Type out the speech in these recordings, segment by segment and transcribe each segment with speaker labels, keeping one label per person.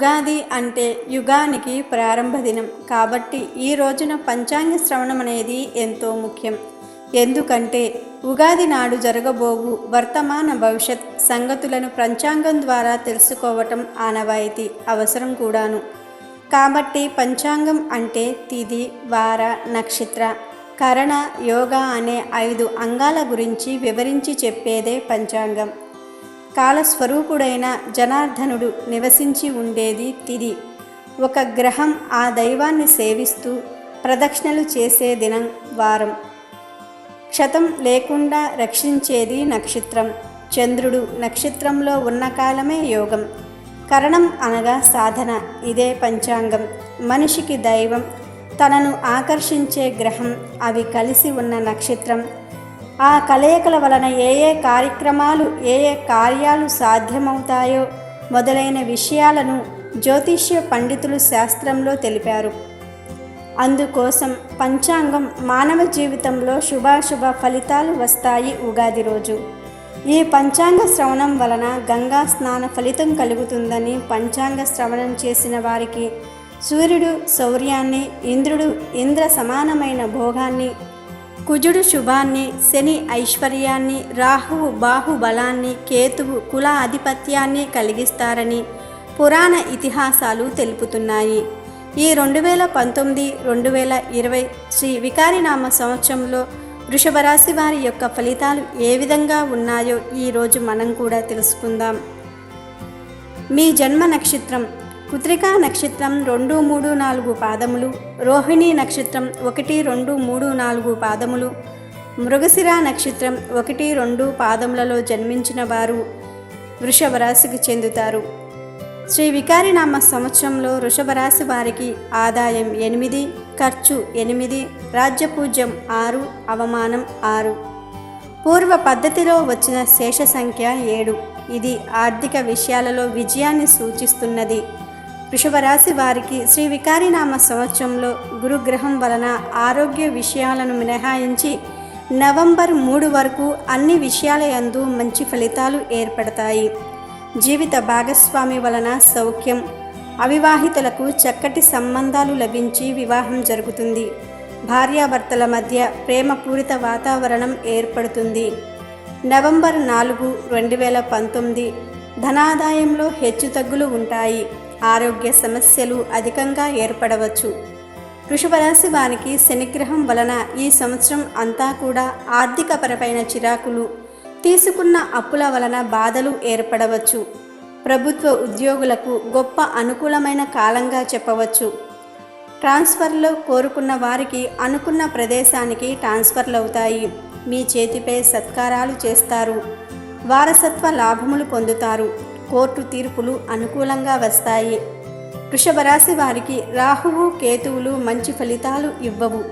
Speaker 1: ఉగాది అంటే యుగానికి ప్రారంభ దినం. కాబట్టి ఈ రోజున పంచాంగ శ్రవణం అనేది ఎంతో ముఖ్యం. ఎందుకంటే ఉగాది నాడు జరగబోవు వర్తమాన భవిష్యత్ సంగతులను పంచాంగం ద్వారా తెలుసుకోవటం ఆనవాయితీ అవసరం కూడాను. కాబట్టి పంచాంగం అంటే తిది వార నక్షత్ర కరణ యోగ అనే ఐదు అంగాల గురించి వివరించి చెప్పేదే పంచాంగం. కాలస్వరూపుడైన జనార్దనుడు నివసించి ఉండేది తిది. ఒక గ్రహం ఆ దైవాన్ని సేవిస్తూ ప్రదక్షిణలు చేసే దినం వారం. క్షతం లేకుండా రక్షించేది నక్షత్రం. చంద్రుడు నక్షత్రంలో ఉన్న కాలమే యోగం. కరణం అనగా సాధన ఇదే పంచాంగం. మనిషికి దైవం. తనను ఆకర్షించే గ్రహం. అవి కలిసి ఉన్న నక్షత్రం. ఆ కలయికల వలన ఏ ఏ కార్యక్రమాలు ఏ ఏ కార్యాలు సాధ్యమవుతాయో మొదలైన విషయాలను జ్యోతిష్య పండితులు శాస్త్రంలో తెలిపారు. అందుకోసం పంచాంగం మానవ జీవితంలో శుభాశుభ ఫలితాలు వస్తాయి ఉగాది రోజు. ఈ పంచాంగ శ్రవణం వలన గంగా స్నాన ఫలితం కలుగుతుందని పంచాంగ శ్రవణం చేసిన వారికి సూర్యుడు శౌర్యాన్ని ఇంద్రుడు ఇంద్ర సమానమైన భోగాన్ని కుజుడు శుభాన్ని శని ఐశ్వర్యాన్ని రాహువు బాహుబలాన్ని కేతువు కుల ఆధిపత్యాన్ని కలిగిస్తారని పురాణ ఇతిహాసాలు తెలుపుతున్నాయి. ఈ రెండు వేల పంతొమ్మిది రెండు వేల ఇరవై శ్రీ వికారినామ సంవత్సరంలో వృషభ రాశి వారి యొక్క ఫలితాలు ఏ విధంగా ఉన్నాయో ఈరోజు మనం కూడా తెలుసుకుందాం. మీ జన్మ నక్షత్రం కుత్రికా నక్షత్రం రెండు మూడు నాలుగు పాదములు రోహిణి నక్షత్రం ఒకటి రెండు మూడు నాలుగు పాదములు మృగశిర నక్షత్రం ఒకటి రెండు పాదములలో జన్మించిన వారు వృషభ రాశికి చెందుతారు. శ్రీ వికారినామ సంవత్సరంలో వృషభ రాశి వారికి ఆదాయం ఎనిమిది ఖర్చు ఎనిమిది రాజ్యపూజ్యం ఆరు అవమానం ఆరు. పూర్వ పద్ధతిలో వచ్చిన శేష సంఖ్య ఏడు. ఇది ఆర్థిక విషయాలలో విజయాన్ని సూచిస్తున్నది. వృషభరాశి వారికి శ్రీ వికారినామ సంవత్సరంలో గురుగ్రహం వలన ఆరోగ్య విషయాలను మినహాయించి నవంబర్ మూడు వరకు అన్ని విషయాల యందు మంచి ఫలితాలు ఏర్పడతాయి. జీవిత భాగస్వామి వలన సౌఖ్యం అవివాహితులకు చక్కటి సంబంధాలు లభించి వివాహం జరుగుతుంది. భార్యాభర్తల మధ్య ప్రేమపూరిత వాతావరణం ఏర్పడుతుంది. నవంబర్ నాలుగు రెండు వేల పంతొమ్మిది ధనాదాయంలో హెచ్చుతగ్గులు ఉంటాయి. ఆరోగ్య సమస్యలు అధికంగా ఏర్పడవచ్చు. వృషభరాశి వారికి శనిగ్రహం వలన ఈ సంవత్సరం అంతా కూడా ఆర్థికపరమైన చిరాకులు తీసుకున్న అప్పుల వలన బాధలు ఏర్పడవచ్చు. ప్రభుత్వ ఉద్యోగులకు గొప్ప అనుకూలమైన కాలంగా చెప్పవచ్చు. ట్రాన్స్ఫర్లో కోరుకున్న వారికి అనుకున్న ప్రదేశానికి ట్రాన్స్ఫర్లు అవుతాయి మీ చేతిపై సత్కారాలు చేస్తారు. వారసత్వ లాభములు పొందుతారు. కోర్టు తీర్పులు అనుకూలంగా వస్తాయి. వృషభరాశి వారికి రాహువు కేతువులు మంచి ఫలితాలు ఇవ్వవు.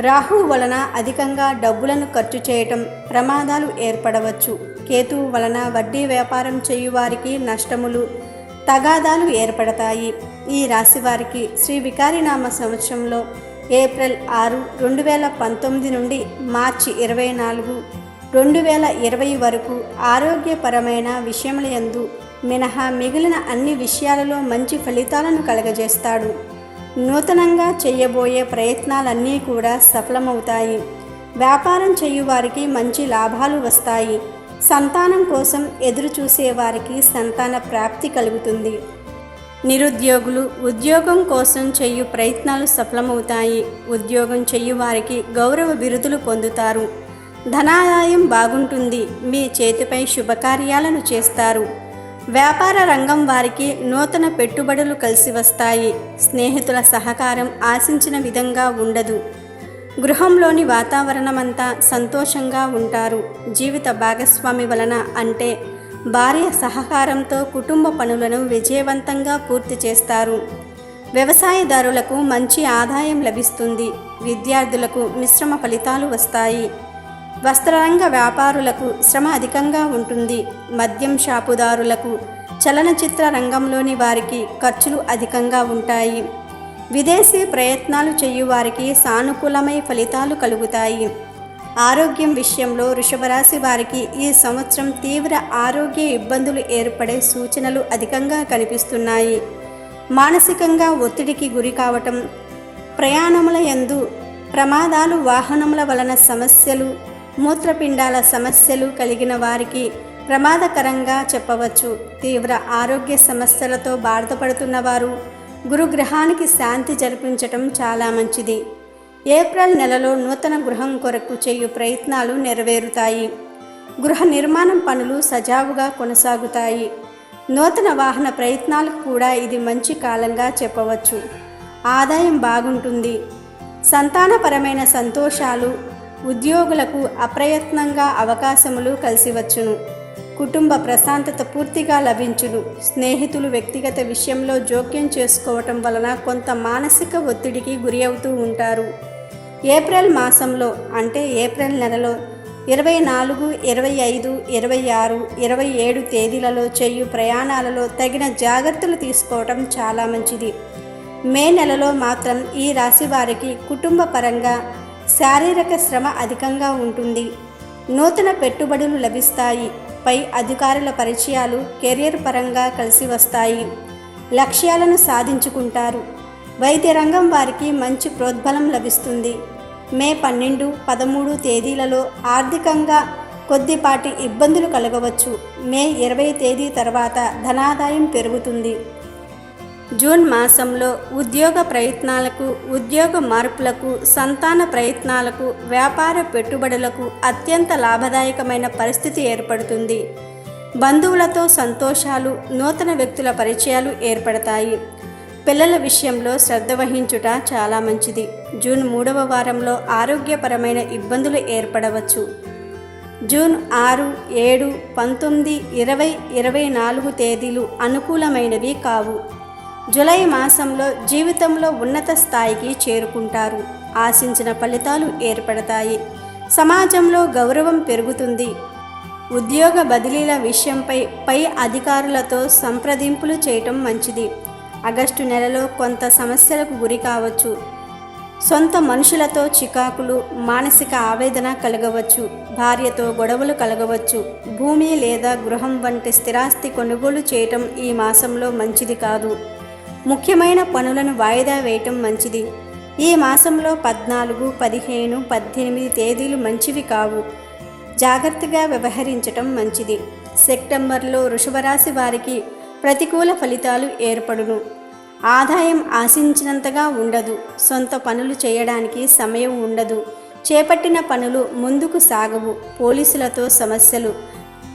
Speaker 1: రాహువు వలన అధికంగా డబ్బులను ఖర్చు చేయటం ప్రమాదాలు ఏర్పడవచ్చు. కేతువు వలన వడ్డీ వ్యాపారం చేయువారికి నష్టములు తగాదాలు ఏర్పడతాయి. ఈ రాశి వారికి శ్రీ వికారినామ సంవత్సరంలో ఏప్రిల్ ఆరు రెండు వేల పంతొమ్మిది నుండి మార్చి ఇరవై నాలుగు రెండు వేల ఇరవై వరకు ఆరోగ్యపరమైన విషయముల యందు మినహా మిగిలిన అన్ని విషయాలలో మంచి ఫలితాలను కలగజేస్తాడు. నూతనంగా చేయబోయే ప్రయత్నాలన్నీ కూడా సఫలమవుతాయి. వ్యాపారం చేయువారికి మంచి లాభాలు వస్తాయి. సంతానం కోసం ఎదురు సంతాన ప్రాప్తి కలుగుతుంది. నిరుద్యోగులు ఉద్యోగం కోసం చేయు ప్రయత్నాలు సఫలమవుతాయి. ఉద్యోగం చేయు వారికి గౌరవ బిరుదులు పొందుతారు. ధనాదాయం బాగుంటుంది. మీ చేతిపై శుభకార్యాలను చేస్తారు. వ్యాపార రంగం వారికి నూతన పెట్టుబడులు కలిసి వస్తాయి. స్నేహితుల సహకారం ఆశించిన విధంగా ఉండదు. గృహంలోని వాతావరణమంతా సంతోషంగా ఉంటారు. జీవిత భాగస్వామి వలన అంటే భార్య సహకారంతో కుటుంబ పనులను విజయవంతంగా పూర్తి చేస్తారు. వ్యవసాయదారులకు మంచి ఆదాయం లభిస్తుంది. విద్యార్థులకు మిశ్రమ ఫలితాలు వస్తాయి. వస్త్రరంగ వ్యాపారులకు శ్రమ అధికంగా ఉంటుంది. మద్యం షాపుదారులకు చలనచిత్ర రంగంలోని వారికి ఖర్చులు అధికంగా ఉంటాయి. విదేశీ ప్రయత్నాలు చేయువారికి సానుకూలమై ఫలితాలు కలుగుతాయి. ఆరోగ్యం విషయంలో వృషభరాశి వారికి ఈ సంవత్సరం తీవ్ర ఆరోగ్య ఇబ్బందులు ఏర్పడే సూచనలు అధికంగా కనిపిస్తున్నాయి. మానసికంగా ఒత్తిడికి గురి కావటం ప్రయాణముల యందు ప్రమాదాలు వాహనముల వలన సమస్యలు మూత్రపిండాల సమస్యలు కలిగిన వారికి ప్రమాదకరంగా చెప్పవచ్చు. తీవ్ర ఆరోగ్య సమస్యలతో బాధపడుతున్న వారు గురుగ్రహానికి శాంతి జరిపించటం చాలా మంచిది. ఏప్రిల్ నెలలో నూతన గృహం కొరకు చేయు ప్రయత్నాలు నెరవేరుతాయి. గృహ నిర్మాణం పనులు సజావుగా కొనసాగుతాయి. నూతన వాహన ప్రయత్నాలకు కూడా ఇది మంచి కాలంగా చెప్పవచ్చు. ఆదాయం బాగుంటుంది. సంతానపరమైన సంతోషాలు ఉద్యోగులకు అప్రయత్నంగా అవకాశములు కలిసివచ్చును. కుటుంబ ప్రశాంతత పూర్తిగా లభించును. స్నేహితులు వ్యక్తిగత విషయంలో జోక్యం చేసుకోవటం వలన కొంత మానసిక ఒత్తిడికి గురి అవుతూ ఉంటారు. ఏప్రిల్ మాసంలో అంటే ఏప్రిల్ నెలలో ఇరవై నాలుగు ఇరవై ఐదు ఇరవై ఆరు ఇరవై ఏడు తేదీలలో చేయు ప్రయాణాలలో తగిన జాగ్రత్తలు తీసుకోవటం చాలా మంచిది. మే నెలలో మాత్రం ఈ రాశి వారికి కుటుంబ పరంగా శారీరక శ్రమ అధికంగా ఉంటుంది. నూతన పెట్టుబడులు లభిస్తాయి. పై అధికారుల పరిచయాలు కెరియర్ పరంగా కలిసి వస్తాయి. లక్ష్యాలను సాధించుకుంటారు. వైద్య రంగం వారికి మంచి ప్రోద్బలం లభిస్తుంది. మే పన్నెండు పదమూడు తేదీలలో ఆర్థికంగా కొద్దిపాటి ఇబ్బందులు కలగవచ్చు. మే ఇరవై తేదీ తర్వాత ధనాదాయం పెరుగుతుంది. జూన్ మాసంలో ఉద్యోగ ప్రయత్నాలకు ఉద్యోగ మార్పులకు సంతాన ప్రయత్నాలకు వ్యాపార పెట్టుబడులకు అత్యంత లాభదాయకమైన పరిస్థితి ఏర్పడుతుంది. బంధువులతో సంతోషాలు నూతన వ్యక్తుల పరిచయాలు ఏర్పడతాయి. పిల్లల విషయంలో శ్రద్ధ వహించుట చాలా మంచిది. జూన్ మూడవ వారంలో ఆరోగ్యపరమైన ఇబ్బందులు ఏర్పడవచ్చు. జూన్ ఆరు ఏడు పంతొమ్మిది ఇరవై ఇరవై నాలుగు తేదీలు అనుకూలమైనవి కావు. జులై మాసంలో జీవితంలో ఉన్నత స్థాయికి చేరుకుంటారు. ఆశించిన ఫలితాలు ఏర్పడతాయి. సమాజంలో గౌరవం పెరుగుతుంది. ఉద్యోగ బదిలీల విషయంపై పై అధికారులతో సంప్రదింపులు చేయటం మంచిది. ఆగస్టు నెలలో కొంత సమస్యలకు గురి కావచ్చు. సొంత మనుషులతో చికాకులు మానసిక ఆవేదన కలగవచ్చు. భార్యతో గొడవలు కలగవచ్చు. భూమి లేదా గృహం వంటి స్థిరాస్తి కొనుగోలు చేయటం ఈ మాసంలో మంచిది కాదు. ముఖ్యమైన పనులను వాయిదా వేయటం మంచిది. ఈ మాసంలో పద్నాలుగు పదిహేను పద్దెనిమిది తేదీలు మంచివి కావు. జాగ్రత్తగా వ్యవహరించటం మంచిది. సెప్టెంబర్లో వృషభరాశి వారికి ప్రతికూల ఫలితాలు ఏర్పడును. ఆదాయం ఆశించినంతగా ఉండదు. సొంత పనులు చేయడానికి సమయం ఉండదు. చేపట్టిన పనులు ముందుకు సాగవు. పోలీసులతో సమస్యలు.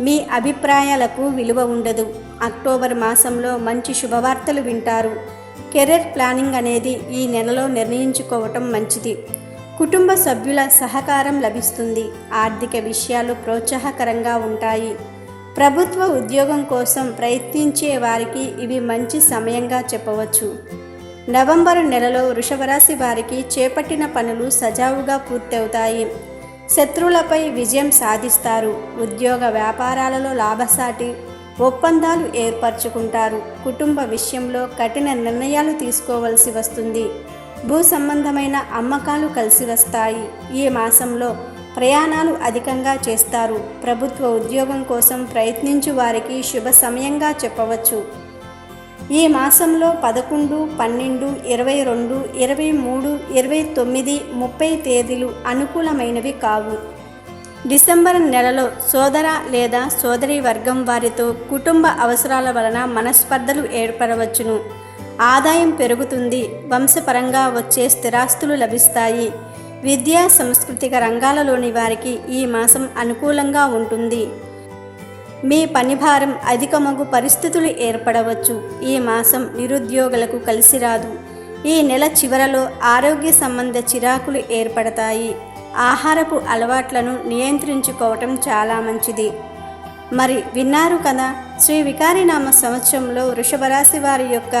Speaker 1: మీ అభిప్రాయాలకు విలువ ఉండదు. అక్టోబర్ మాసంలో మంచి శుభవార్తలు వింటారు. కెరీర్ ప్లానింగ్ అనేది ఈ నెలలో నిర్ణయించుకోవటం మంచిది. కుటుంబ సభ్యుల సహకారం లభిస్తుంది. ఆర్థిక విషయాలు ప్రోత్సాహకరంగా ఉంటాయి. ప్రభుత్వ ఉద్యోగం కోసం ప్రయత్నించే వారికి ఇవి మంచి సమయంగా చెప్పవచ్చు. నవంబరు నెలలో వృషభరాశి వారికి చేపట్టిన పనులు సజావుగా పూర్తవుతాయి. శత్రువులపై విజయం సాధిస్తారు. ఉద్యోగ వ్యాపారాలలో లాభసాటి ఒప్పందాలు ఏర్పరచుకుంటారు. కుటుంబ విషయంలో కఠిన నిర్ణయాలు తీసుకోవలసి వస్తుంది. భూ సంబంధమైన అమ్మకాలు కలిసి వస్తాయి. ఈ మాసంలో ప్రయాణాలు అధికంగా చేస్తారు. ప్రభుత్వ ఉద్యోగం కోసం ప్రయత్నించు వారికి శుభ సమయంగా చెప్పవచ్చు. ఈ మాసంలో పదకొండు పన్నెండు ఇరవై రెండు ఇరవై మూడు ఇరవై తొమ్మిది ముప్పై తేదీలు అనుకూలమైనవి కావు. డిసెంబర్ నెలలో సోదర లేదా సోదరి వర్గం వారితో కుటుంబ అవసరాల వలన మనస్పర్ధలు ఏర్పడవచ్చును. ఆదాయం పెరుగుతుంది వంశపరంగా వచ్చే స్థిరాస్తులు లభిస్తాయి. విద్యా సాంస్కృతిక రంగాలలోని వారికి ఈ మాసం అనుకూలంగా ఉంటుంది. మీ పనిభారం అధికమగు పరిస్థితులు ఏర్పడవచ్చు. ఈ మాసం నిరుద్యోగులకు కలిసి రాదు. ఈ నెల చివరలో ఆరోగ్య సంబంధ చిరాకులు ఏర్పడతాయి. ఆహారపు అలవాట్లను నియంత్రించుకోవటం చాలా మంచిది. మరి విన్నారు కదా శ్రీ వికారినామ సంవత్సరంలో వృషభరాశి వారి యొక్క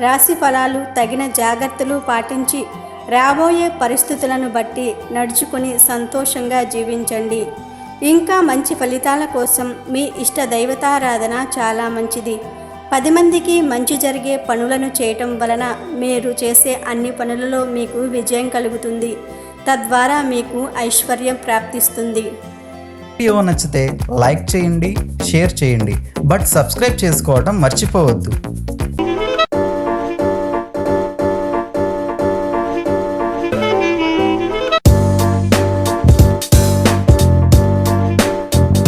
Speaker 1: రాశి ఫలాలు తగిన జాగ్రత్తలు పాటించి రాబోయే పరిస్థితులను బట్టి నడుచుకుని సంతోషంగా జీవించండి. ఇంకా మంచి ఫలితాల కోసం మీ ఇష్ట దైవతారాధన చాలా మంచిది. పది మందికి మంచి జరిగే పనులను చేయటం వలన మీరు చేసే అన్ని పనులలో మీకు విజయం కలుగుతుంది. తద్వారా మీకు ఐశ్వర్యం ప్రాప్తిస్తుంది.
Speaker 2: వీడియో నచ్చితే లైక్ చేయండి షేర్ చేయండి. బట్ సబ్స్క్రైబ్ చేసుకోవడం మర్చిపోవద్దు.